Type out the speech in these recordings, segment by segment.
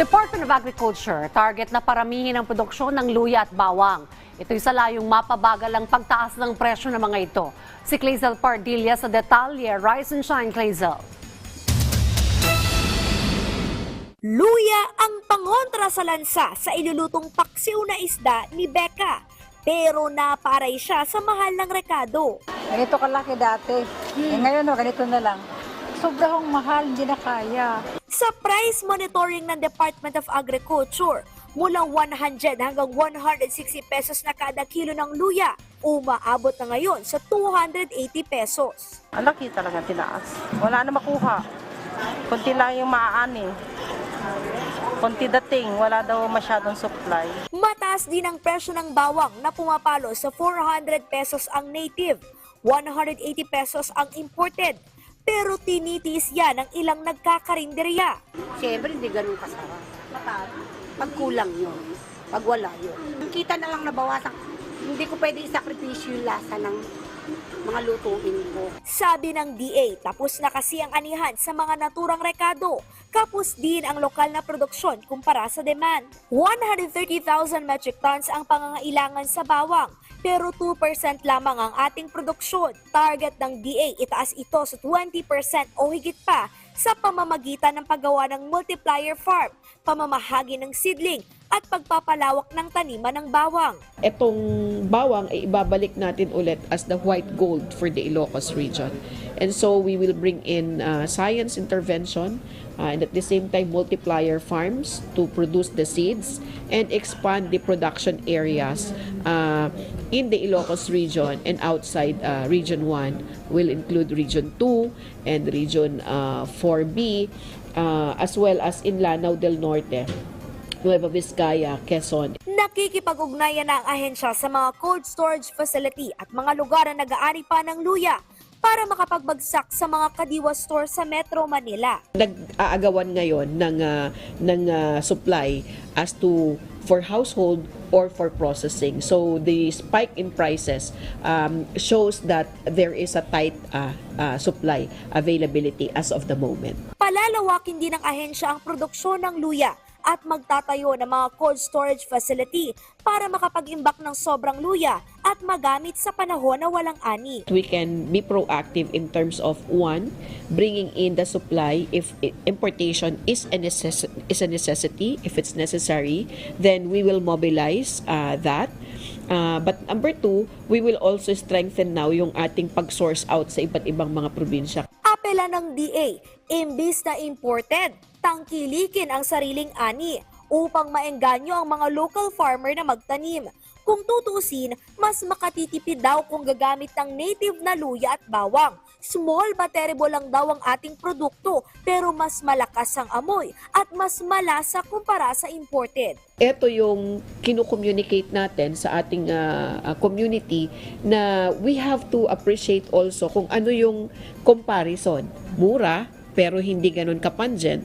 Department of Agriculture, target na paramihin ang produksyon ng luya at bawang. Ito'y sa layong mapabagal ang pagtaas ng presyo ng mga ito. Si Clazel Pardilla sa detalye. Rise and shine, Clazel. Luya ang pangontra sa lansa sa ilulutong paksiw na isda ni Becca. Pero naparay siya sa mahal ng rekado. Ganito kalaki dati. Eh, ngayon, no, ganito na lang. Sobrang mahal, hindi na kaya. Sa price monitoring ng Department of Agriculture, mula 100 hanggang 160 pesos na kada kilo ng luya, umaabot na ngayon sa 280 pesos. Ang laki talaga tinaas. Wala na makuha. Kunti lang yung maaani. Kunti dating, wala daw masyadong supply. Mataas din ang presyo ng bawang na pumapalo sa 400 pesos ang native, 180 pesos ang imported. Pero tinitiis yan ng ilang nagkakarinderya. Siyempre, hindi ganun kasarap. Pag kulang yun. Pag wala yun. Ang kita na lang nabawasan. Hindi ko pwede isakripisyo yung lasa ng mga lutuin ko. Sabi ng DA, tapos na kasi ang anihan sa mga naturang rekado. Kapos din ang lokal na produksyon kumpara sa demand. 130,000 metric tons ang pangangailangan sa bawang, pero 2% lamang ang ating produksyon. Target ng DA, itaas ito sa 20% o higit pa sa pamamagitan ng paggawa ng multiplier farm, pamamahagi ng seedling, at pagpapalawak ng taniman ng bawang. Etong bawang ay ibabalik natin ulit as the white gold for the Ilocos region. And so we will bring in uh, science intervention uh, and at the same time multiplier farms to produce the seeds and expand the production areas uh, in the Ilocos region and outside uh, Region 1 will include Region 2 and Region uh, 4B uh, as well as in Lanao del Norte, Nueva Vizcaya, Quezon, Nakikipag-ugnayan na ang ahensya sa mga cold storage facility at mga lugar na nag-aani pa ng luya para makapagbagsak sa mga kadiwa store sa Metro Manila. nag-aagawan ngayon ng ah, ng ah, supply as to for household or for processing. So the spike in prices um, shows that there is a tight ah, ah, supply availability as of the moment. Palalawakin din ng ahensya ang produksyon ng luya at magtatayo ng mga cold storage facility para makapag-imbak ng sobrang luya at magamit sa panahon na walang ani. We can be proactive in terms of one, bringing in the supply if importation is a, necess- is a necessity, if it's necessary, then we will mobilize uh, that. Uh, but number two, we will also strengthen now yung ating pag-source out sa iba't ibang mga probinsya. Apela ng DA, imbis na imported, tangkilikin ang sariling ani upang maengganyo ang mga local farmer na magtanim. Kung tutusin, mas makatitipid daw kung gagamit ng native na luya at bawang. Small but terrible lang daw ang ating produkto pero mas malakas ang amoy at mas malasa kumpara sa imported. ito yung kinu-communicate natin sa ating ah, community na we have to appreciate also kung ano yung comparison. Mura, pero hindi ganun kapungent.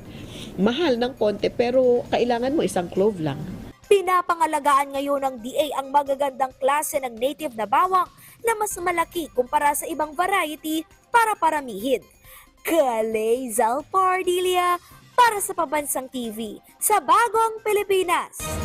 Mahal ng konti, pero kailangan mo isang clove lang. Pinapangalagaan ngayon ng DA ang magagandang klase ng native na bawang na mas malaki kumpara sa ibang variety para paramihin. Kalezal Pardilia para sa Pabansang TV sa Bagong Pilipinas.